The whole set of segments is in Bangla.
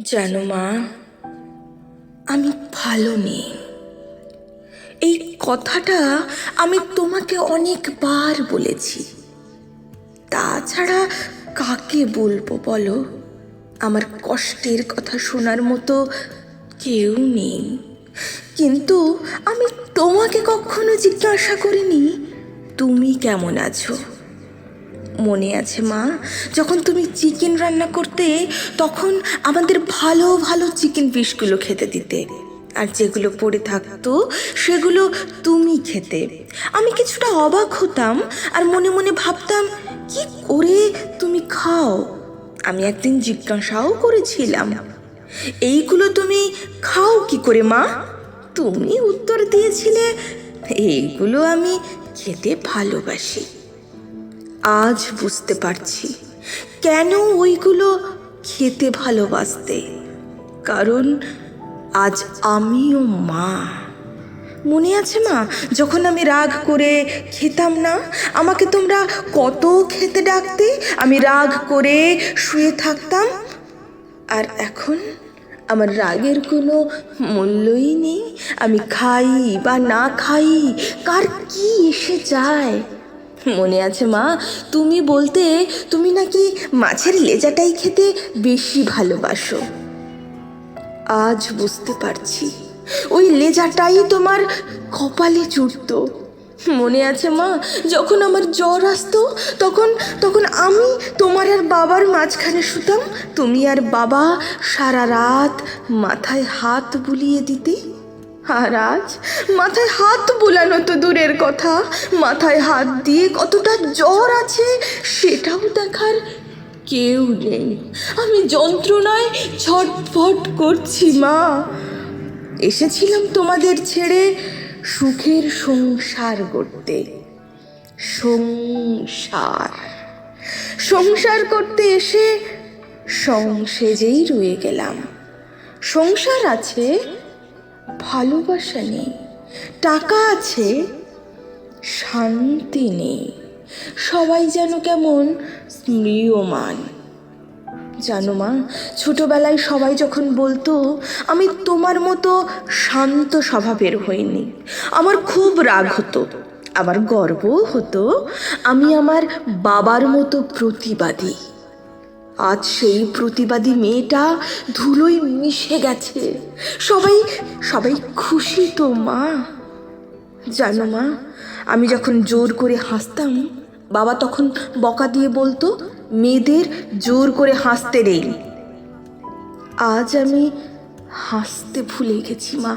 জানো মা, আমি ভালো নেই এই কথাটা আমি তোমাকে অনেকবার বলেছি। তাছাড়া কাকে বলব বলো? আমার কষ্টের কথা শোনার মতো কেউ নেই। কিন্তু আমি তোমাকে কখনো জিজ্ঞাসা করিনি, তুমি কেমন আছো? মনে আছে, মা। যখন তুমি চিকেন রান্না করতে, তখন আমাদের ভালো ভালো চিকেন পিসগুলো খেতে দিতে। আর যেগুলো পড়ে থাকতো, সেগুলো তুমি খেতে। আমি কিছুটা অবাক হতাম আর মনে মনে ভাবতাম, কি করে তুমি খাও? আমি একদিন জিজ্ঞাসাও করেছিলাম, এইগুলো তুমি খাও কি করে, মা? তুমি উত্তর দিয়েছিলে, এইগুলো আমি খেতে ভালোবাসি। আজ বুঝতে পারছি। কেন ওইগুলো খেতে ভালোবাসতে? কারণ আজ আমিও মা। মনে আছে মা, যখন আমি রাগ করে খেতাম না, আমাকে তোমরা কত খেতে ডাকতে? আমি রাগ করে শুয়ে থাকতাম। আর এখন আমার রাগের কোনো মূল্যই নেই। আমি খাই বা না খাই, কার কি এসে যায়? মনে আছে মা? তুমি বলতে তুমি নাকি মাছের লেজাটাই খেতে বেশি ভালোবাসো। আজ বুঝতে পারছি। ওই লেজাটাই তোমার কপালে চুটত মনে আছে মা, যখন আমার জ্বর আসতো, তখন তখন আমি তোমার আর বাবার মাঝখানে শুতাম, তুমি আর বাবা সারা রাত মাথায় হাত বুলিয়ে দিতে। আর আজ মাথায় হাত বোলানো তো দূরের কথা। মাথায় হাত দিয়ে কতটা জ্বর আছে, সেটাও দেখার কেউ নেই। আমি যন্ত্রণায় ছটফট করছি, মা। এসেছিলাম তোমাদের ছেড়ে সুখের সংসার করতে। সংসার। সংসার করতে এসে সংসেজেই রয়ে গেলাম। সংসার আছে ভালোবাসা নেই। টাকা আছে, শান্তি নেই। সবাই যেন কেমন স্মৃয়মান জানো মা, ছোটবেলায় সবাই যখন বলতো, আমি তোমার মতো শান্ত স্বভাবের হইনি। আমার খুব রাগ হতো আমার গর্ব হতো। আমি আমার বাবার মতো প্রতিবাদী। আজ সেই প্রতিবাদী মেয়েটা ধুলোয় মিশে গেছে। সবাই সবাই খুশি তো, মা। জানো, মা, আমি যখন জোর করে হাসতাম, বাবা তখন বকা দিয়ে বলতো, মেয়েদের জোর করে হাসতে নেই। আজ আমি হাসতে ভুলে গেছি, মা।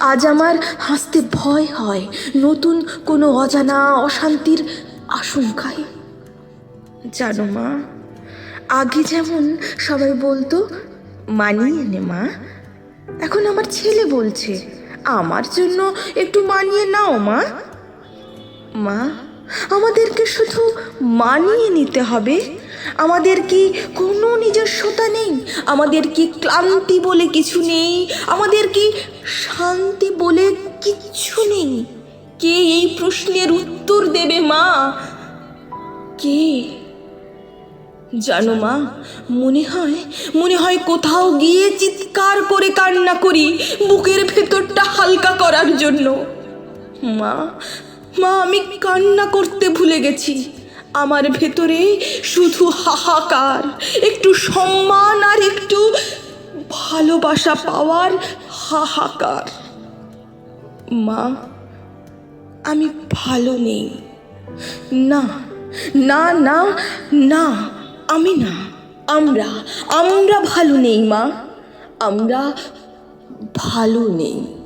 আজ আমার হাসতে ভয় হয় নতুন কোনো অজানা অশান্তির আশঙ্কায়। জানো, মা আগে যেমন সবাই বলতো, মানিয়ে নে মা। এখন আমার ছেলে বলছে, আমার জন্য একটু মানিয়ে নাও মা। মা, আমাদেরকে শুধু মানিয়ে নিতে হবে। আমাদের কি কোনো নিজস্বতা নেই? আমাদের কি ক্লান্তি বলে কিছু নেই? আমাদের কি শান্তি বলে কিচ্ছু নেই? কে এই প্রশ্নের উত্তর দেবে মা? কে? জানো মা, মনে হয় মনে হয় কোথাও গিয়ে চিৎকার করে কান্না করি বুকের ভেতরটা হালকা করার জন্য। মা মা, আমি কান্না করতে ভুলে গেছি। আমার ভেতরে শুধু হাহাকার, একটু সম্মান আর একটু ভালোবাসা পাওয়ার হাহাকার। মা, আমি ভালো নেই। না না না না। আমি না আমরা আমরা ভালো নেই মা। আমরা ভালো নেই।